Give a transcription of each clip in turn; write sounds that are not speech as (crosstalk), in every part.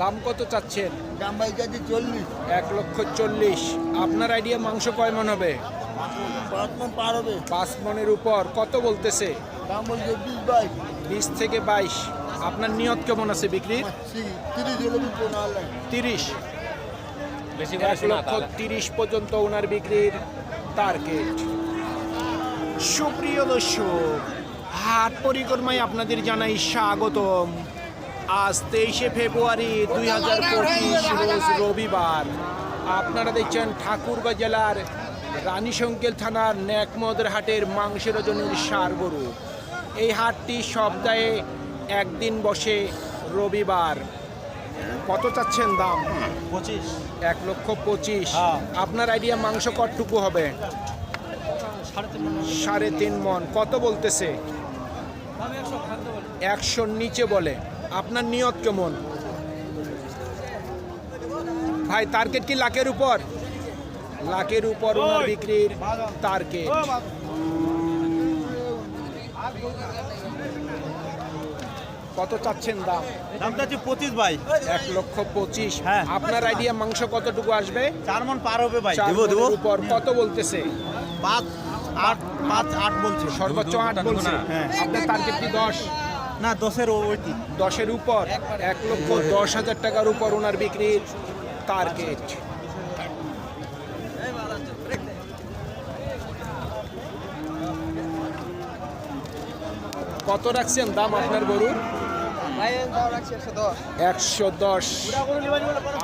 দাম কত চাচ্ছেন? দাম ভাই যাচ্ছে চল্লিশ। এক লক্ষ চল্লিশ। আপনার আইডিয়া মাংস কয় মন হবে? পাঁচ মন মনের উপর। কত বলতেছে? দাম বলছে বিশ বাইশ বিশ থেকে বাইশ। আপনার নিয়ত কেমন আছে বিক্রির? তিরিশ এক লক্ষ তিরিশ পর্যন্ত ওনার বিক্রির টার্গেট সুপ্রিয় দর্শক হাট পরিক্রমায় আপনাদের জানাই স্বাগতম। আজ তেইশে ফেব্রুয়ারি দুই হাজার পঁচিশ রোজ রবিবার। আপনারা দেখছেন ঠাকুরগাঁ জেলার রানীশঙ্কেল থানার ন্যাকমদের হাটের মাংসের ওজনের সার গরু। এই হাটটি সপ্তাহে একদিন বসে রবিবার। কত চাচ্ছেন দাম? পঁচিশ। এক লক্ষ পঁচিশ। হ্যাঁ। আপনার আইডিয়া মাংস কতটুকু হবে? সাড়ে তিন মন। কত বলতেছে? একশোর নিচে বলে। আপনার নিয়ত কেমন? ভাই টার্গেট কি লাখের উপর? লাখের উপর ওনার বিক্রির টার্গেট কত চাচ্ছেন দাম? দামটা হচ্ছে পঁচিশ ভাই। এক লক্ষ পঁচিশ। হ্যাঁ। আপনার আইডিয়া মাংস কতটুকু আসবে? চার মন পার হবে ভাই। দেবো দেবো। উপর। কত বলতেছে? পাঁচ আট পাঁচ আট বলছে। সর্বোচ্চ আট বলছে। হ্যাঁ। আপনার টার্গেট কি দশ? না, দশের ওইটি দশের উপর। এক লক্ষ দশ হাজার টাকার উপর ওনার বিক্রির টার্গেট কত রাখছেন দাম আপনার গরুর? একশো দশ।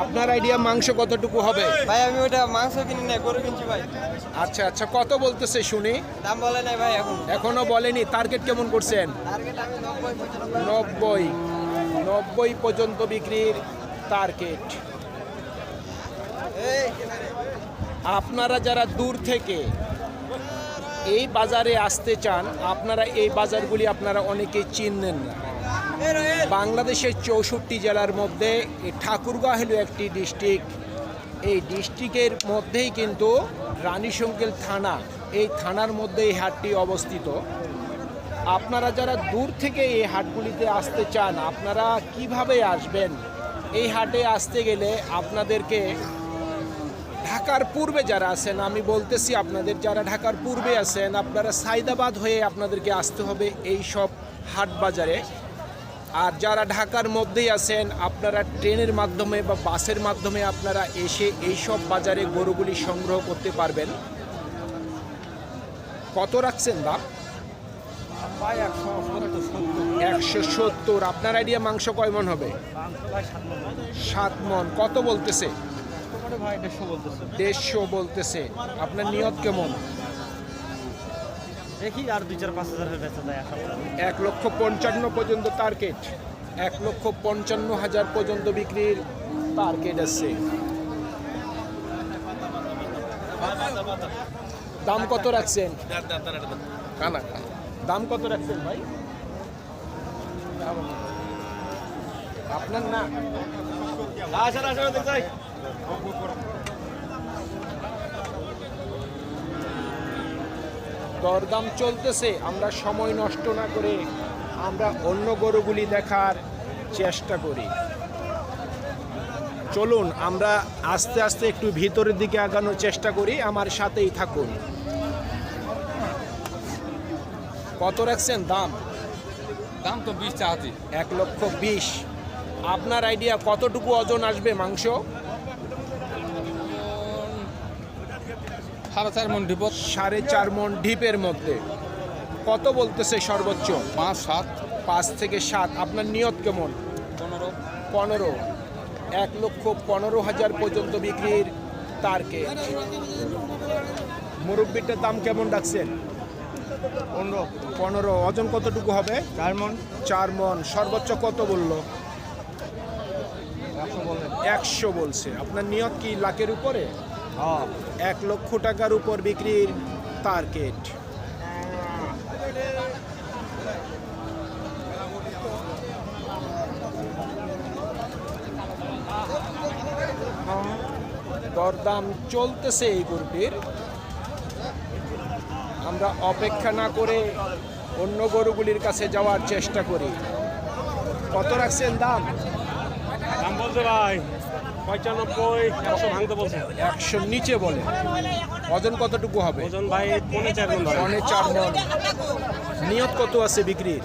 আপনার আইডিয়া মাংস কতটুকু হবে? ভাই আমি ওটা মাংস কিনি না গরু কিনছি ভাই। আচ্ছা আচ্ছা কত বলতেছে শুনি? দাম বলে নাই ভাই এখন। এখনও বলেনি টার্গেট কেমন করছেন? নব্বই নব্বই। পর্যন্ত বিক্রির টার্গেট আপনারা যারা দূর থেকে এই বাজারে আসতে চান আপনারা এই বাজারগুলি আপনারা অনেকেই চিনলেন না। বাংলাদেশের চৌষট্টি জেলার মধ্যে ঠাকুরগাঁ হলো একটি ডিস্ট্রিক্ট। এই ডিস্ট্রিক্টের মধ্যেই কিন্তু রানীশঙ্কেল থানা, এই থানার মধ্যে এই হাটটি অবস্থিত। আপনারা যারা দূর থেকে এই হাটগুলিতে আসতে চান, আপনারা কীভাবে আসবেন? এই হাটে আসতে গেলে আপনাদেরকে ঢাকার পূর্বে যারা আছেন, আমি বলতেছি আপনাদের যারা ঢাকার পূর্বে আছেন, আপনারা সাইদাবাদ হয়ে আপনাদেরকে আসতে হবে এই সব হাট বাজারে আর যারা ঢাকার মধ্যেই আছেন আপনারা ট্রেনের মাধ্যমে বা বাসের মাধ্যমে আপনারা এসে এই সব বাজারে গরুগুলি সংগ্রহ করতে পারবেন। কত রাখছেন দাম? একশো সত্তর আপনার আইডিয়া মাংস কয় মন হবে? সাত মন। কত বলতেছে। দেড়শো বলতেছে। আপনার নিয়ত কেমন? দেখি আর দুই চার পাঁচ হাজারের বেচা যায় আশা করি। এক লক্ষ পঞ্চান্ন পর্যন্ত টার্গেট এক লক্ষ পঞ্চান্ন হাজার পর্যন্ত বিক্রির টার্গেট আছে। দাম কত রাখছেন? কানা দাম কত রাখছেন ভাই? আপনার না? দরদাম চলতেছে আমরা সময় নষ্ট না করে আমরা অন্য গরুগুলি দেখার চেষ্টা করি। চলুন আমরা আস্তে আস্তে একটু ভিতরের দিকে আগানোর চেষ্টা করি আমার সাথেই থাকুন। কত রাখছেন দাম? দাম তো বিশ চাহাতি এক লক্ষ বিশ। আপনার আইডিয়া কতটুকু ওজন আসবে মাংস? সাড়ে চার মন ডিপত। সাড়ে চার মন ঢিপের মধ্যে। কত বলতেছে সর্বোচ্চ? পাঁচ সাত। পাঁচ থেকে সাত। আপনার নিয়ত কেমন? পনেরো। পনেরো। এক লক্ষ পনেরো হাজার পর্যন্ত বিক্রির টার্গেট মুরব্বিটার দাম কেমন রাখছেন পনেরো। পনেরো। ওজন কতটুকু হবে? চার মন। চার মন। সর্বোচ্চ কত বলল? একশো বলছে। আপনার নিয়ত কি লাখের উপরে? এক লক্ষ টাকার উপর বিক্রির টার্গেট। দরদাম চলতেছে এই গরুটির। আমরা অপেক্ষা না করে অন্য গরুগুলির কাছে যাওয়ার চেষ্টা করি। কত রাখছেন দাম? দাম বলছে ভাই। পঁচানব্বই একশো ভাঙতে বলছে। একশোর নিচে বলে। ওজন কতটুকু হবে? ওজন ভাই পৌনে চার মন পনে চার মন নিয়ত কত আছে বিক্রির?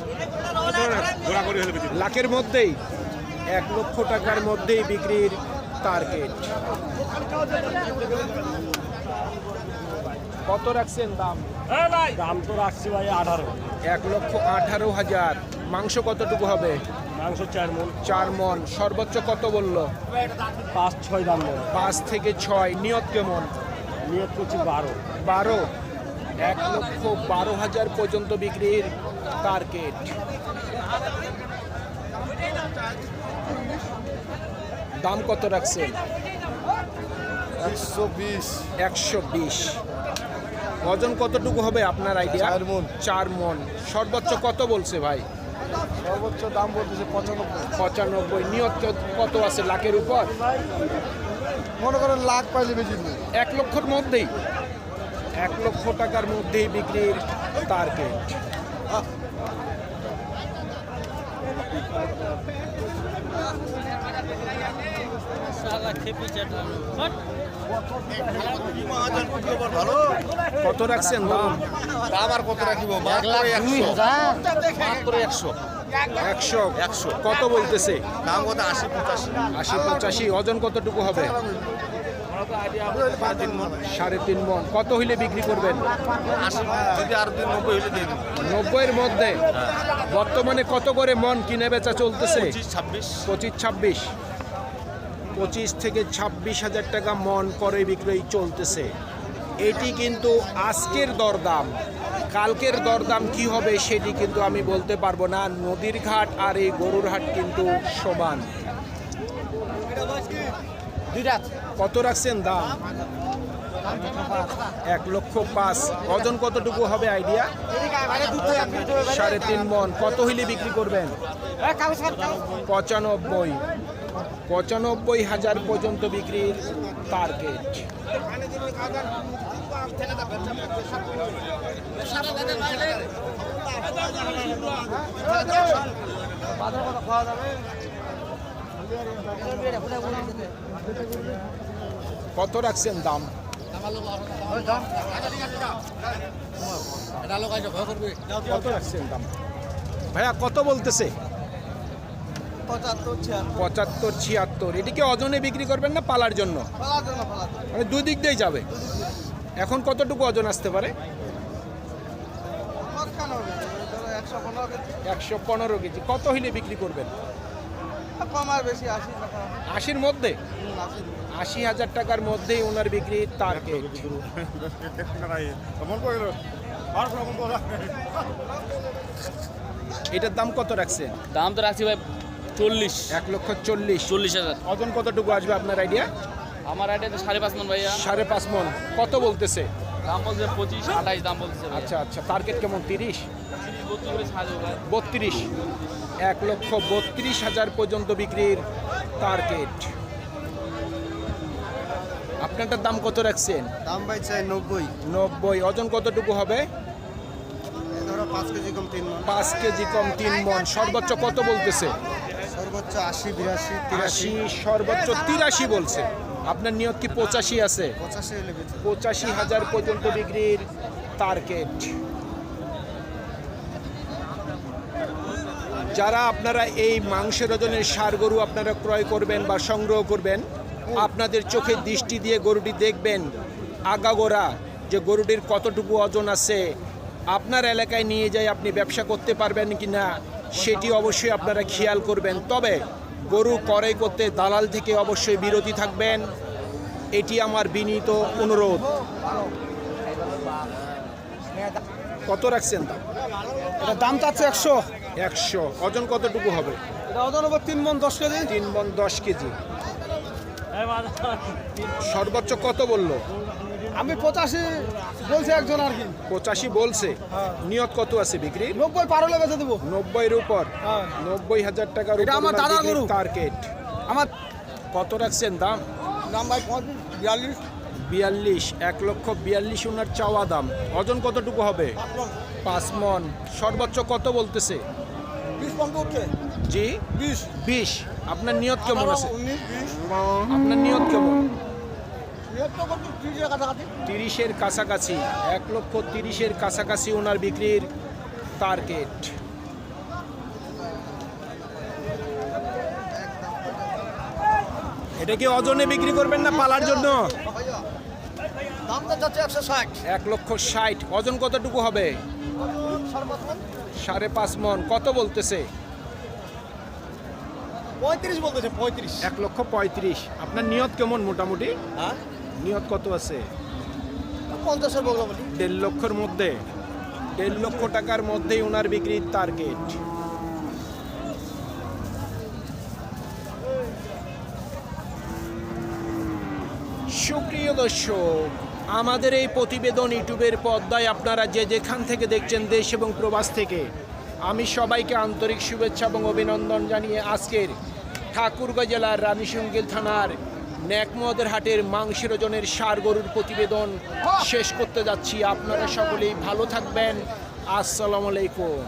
হলে লাখের মধ্যেই এক লক্ষ টাকার মধ্যেই বিক্রির টার্গেট কত রাখছেন দাম? দাম তো রাখছি ভাই আঠারো। এক লক্ষ আঠারো হাজার। মাংস কতটুকু হবে? মাংস চার মন। চার মন। সর্বোচ্চ কত বলল? পাঁচ ছয় দাম বল পাঁচ থেকে ছয়। নিয়ত কেমন? নিয়োগ করছি বারো। বারো? এক লক্ষ বারো হাজার পর্যন্ত বিক্রির টার্গেট দাম কত রাখছেন? একশো বিশ। একশো বিশ। ওজন কতটুকু হবে আপনার আইডিয়া চার মণ। চার মন। সর্বোচ্চ কত বলছে ভাই? সর্বোচ্চ দাম বলতেছে পঁচানব্বই। পঁচানব্বই। নিয়ত কত- আছে লাখের উপর? মনে করেন লাখ পাইলে বেশি এক লক্ষর মধ্যেই। এক লক্ষ টাকার মধ্যেই বিক্রির টার্গেট কত রাখছেন দাম? দাম আর কত রাখিব? একশো। একশো। একশো? কত বলতেছে? দাম কত? আশি পঁচাশি। আশি পঁচাশি। ওজন কতটুকু হবে? সাড়ে তিন মন। কত হইলে বিক্রি করবেন? নব্বইয়ের মধ্যে। বর্তমানে কত করে মন কিনে বেচা চলতেছে? পঁচিশ ছাব্বিশ। পঁচিশ থেকে ছাব্বিশ হাজার টাকা মন করে বিক্রয় চলতেছে। এটি কিন্তু আজকের দরদাম। কালকের দরদাম কি হবে সেটি কিন্তু আমি বলতে পারব না। নদীর ঘাট আর এই গরুর হাট কিন্তু সমান। কত রাখছেন দাম? এক লক্ষ পাঁচ। ওজন কতটুকু হবে আইডিয়া? সাড়ে তিন মন। কত হইলে বিক্রি করবেন? পঁচানব্বই। পঁচানব্বই হাজার পর্যন্ত বিক্রির টার্গেট কত রাখছেন দাম? কত রাখছেন দাম? ভাইয়া কত বলতেছে? পঁচাত্তর ছিয়াত্তর। এটিকে ওজনে বিক্রি করবেন না পালার জন্য। মানে দুই দিক দিয়েই যাবে। এখন কতটুকু ওজন আসতে পারে? একশো পনেরো কেজি। কত হইলে বিক্রি করবেন? বেশি আশির মধ্যে? আশি। হাজার টাকার মধ্যেই ওনার বিক্রি টার্গেট (laughs) এটার দাম কত রাখছেন? দাম তো রাখছি ভাই চল্লিশ। এক লক্ষ চল্লিশ। চল্লিশ হাজার। ওজন কতটুকু আসবে আপনার আইডিয়া আমার আইডিয়া তো সাড়ে পাঁচ মন ভাইয়া। সাড়ে পাঁচ মন। কত বলতেছে? দাম বলছে পঁচিশ আঠাইশ দাম বলছে আচ্ছা আচ্ছা। টার্গেট কেমন? তিরিশ? তিরিশ বত্রিশ। এক লক্ষ বত্রিশ হাজার পর্যন্ত বিক্রির টার্গেট আপনারটার দাম কত রাখছেন? দাম ভাই চাই নব্বই। নব্বই। ওজন কতটুকু হবে? পাঁচ কেজি কম তিন মন। পাঁচ কেজি কম তিন মন। সর্বোচ্চ কত বলতেছে? সর্বোচ্চ আশি বিরাশি আশি সর্বোচ্চ তিরাশি বলছে। আপনার নিয়ত কি পঁচাশি আছে? পঁচাশি হাজার পর্যন্ত বিক্রির টার্গেট যারা আপনারা এই মাংসের ওজনের সার গরু আপনারা ক্রয় করবেন বা সংগ্রহ করবেন আপনাদের চোখে দৃষ্টি দিয়ে গরুটি দেখবেন। আগাগোড়া যে গরুটির কতটুকু ওজন আছে আপনার এলাকায় নিয়ে যাই আপনি ব্যবসা করতে পারবেন কি না সেটি অবশ্যই আপনারা খেয়াল করবেন। তবে গরু ক্রয় করতে দালাল থেকে অবশ্যই বিরতি থাকবেন। এটি আমার বিনীত অনুরোধ। কত রাখছেন দাম? এটা দাম চাচ্ছে একশো। একশো। ওজন কতটুকু হবে? ওজন হবে তিন মন দশ কেজি। তিন মন দশ কেজি। সর্বোচ্চ কত বলল? আমি পঁচাশি বলছি একজন আর কি। পঁচাশি বলছে। নিয়ত কত আছে বিক্রি নব্বই পার হলে বেঁচে দেবো। নব্বইয়ের উপর। হ্যাঁ। নব্বই হাজার টাকার এটা আমার দাদার গরু। টার্গেট আমার কত রাখছেন দাম? দাম ভাই বিয়াল্লিশ। বিয়াল্লিশ এক লক্ষ বিয়াল্লিশ ওনার চাওয়া দাম। ওজন কতটুকু হবে? পাঁচ মন। সর্বোচ্চ কত বলতেছে? জি? বিশ। বিশ। আপনার নিয়ত কেমন আছে? আপনার নিয়ত কেমন? ত্রিশের কাছাকাছি এক লক্ষ তিরিশের কাছাকাছি ওনার বিক্রির টার্গেট এটা কি ওজনে বিক্রি করবেন না পালার জন্য? এক লক্ষ ষাট। ওজন কতটুকু হবে? সাড়ে পাঁচ মন। কত বলতেছে? পঁয়ত্রিশ বলতেছে পঁয়ত্রিশ। এক লক্ষ পঁয়ত্রিশ। আপনার নিয়ত কেমন মোটামুটি? হ্যাঁ? নিয়ত কত আছে? পঞ্চাশের দেড় লক্ষর মধ্যে। দেড় লক্ষ টাকার মধ্যেই ওনার বিক্রির টার্গেট সুপ্রিয় দর্শক আমাদের এই প্রতিবেদন ইউটিউবের পর্দায় আপনারা যে যেখান থেকে দেখছেন দেশ এবং প্রবাস থেকে আমি সবাইকে আন্তরিক শুভেচ্ছা এবং অভিনন্দন জানিয়ে আজকের ঠাকুরগাঁ জেলার রানীশঙ্গিল থানার ন্যাকমদের হাটের মাংসের ওজনের সার গরুর প্রতিবেদন শেষ করতে যাচ্ছি। আপনারা সকলেই ভালো থাকবেন। আসসালামু আলাইকুম।